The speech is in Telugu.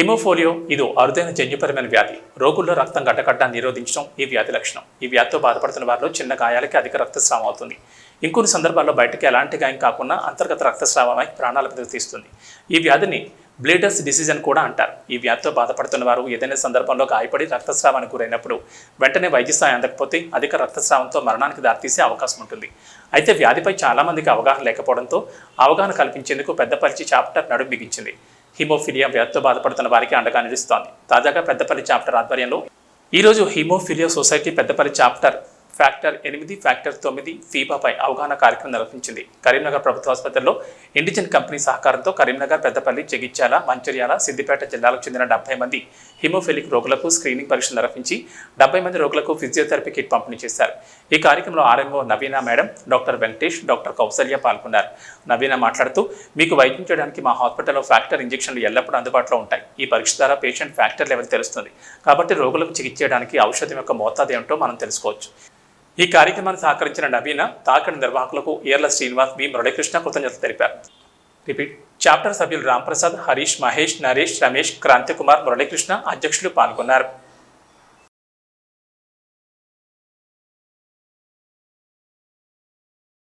హిమోఫోలియో ఇది అరుదైన జన్యుపరమైన వ్యాధి. రోగుల్లో రక్తం గడ్డకడ్డాన్ని నిరోధించడం ఈ వ్యాధి లక్షణం. ఈ వ్యాధితో బాధపడుతున్న వారిలో చిన్న గాయాలకి అధిక రక్తస్రావం అవుతుంది. ఇంకొన్ని సందర్భాల్లో బయటకి ఎలాంటి గాయం కాకుండా అంతర్గత రక్తస్రావమై ప్రాణాల మీద తీస్తుంది. ఈ వ్యాధిని బ్లేడర్స్ డిసీజ్ అని కూడా అంటారు. ఈ వ్యాధితో బాధపడుతున్న వారు ఏదైనా సందర్భంలో గాయపడి రక్తస్రావానికి గురైనప్పుడు వెంటనే వైద్య సాయం అందకపోతే అధిక రక్తస్రావంతో మరణానికి దారితీసే అవకాశం ఉంటుంది. అయితే వ్యాధిపై చాలామందికి అవగాహన లేకపోవడంతో అవగాహన కల్పించేందుకు పెద్దపల్లి చాప్టర్ నడుం బిగించింది. హిమోఫిలియా వ్యాధితో బాధపడుతున్న వారికి అండగా నిలుస్తోంది. తాజాగా పెద్దపల్లి చాప్టర్ ఆధ్వర్యంలో ఈరోజు hemophilia society Peddapalli chapter factor ఎనిమిది ఫ్యాక్టర్ తొమ్మిది ఫీబాపై అవగాహన కార్యక్రమం నిర్వహించింది. కరీంనగర్ ప్రభుత్వ ఆసుపత్రిలో ఇండిజన్ కంపెనీ సహకారంతో కరీంనగర్ పెద్దపల్లి జగిత్యాల మంచిర్యాల సిద్దిపేట జిల్లాలకు చెందిన డెబ్బై మంది హిమోఫిలిక్ రోగులకు స్క్రీనింగ్ పరీక్షలు నిర్వహించి డెబ్బై మంది రోగులకు ఫిజియోథెరపీ కిట్ పంపిణీ చేశారు. ఈ కార్యక్రమంలో RMO Naveena madam doctor Venkatesh doctor Kausalya పాల్గొన్నారు. నవీన మాట్లాడుతూ మీకు వైద్యం చేయడానికి మా హాస్పిటల్లో ఫ్యాక్టర్ ఇంజెక్షన్లు ఎల్లప్పుడూ అందుబాటులో ఉంటాయి. ఈ పరీక్ష ద్వారా పేషెంట్ ఫ్యాక్టర్ లెవెల్ తెలుస్తుంది. కాబట్టి రోగులకు చికిత్స చేయడానికి ఔషధం యొక్క మోతాదు ఏమిటో మనం తెలుసుకోవచ్చు. ఈ కార్యక్రమాన్ని సహకరించిన నవీన తాకడి నిర్వాహకులకు ఏర్ల శ్రీనివాస్ బి మురళీకృష్ణ కృతజ్ఞతలు తెలిపారు. రిపీట్. చాప్టర్ సభ్యులు రాంప్రసాద్ హరీష్ మహేష్ నరేష్ రమేష్ క్రాంతికుమార్ మురళీకృష్ణ అధ్యక్షులు పాల్గొన్నారు.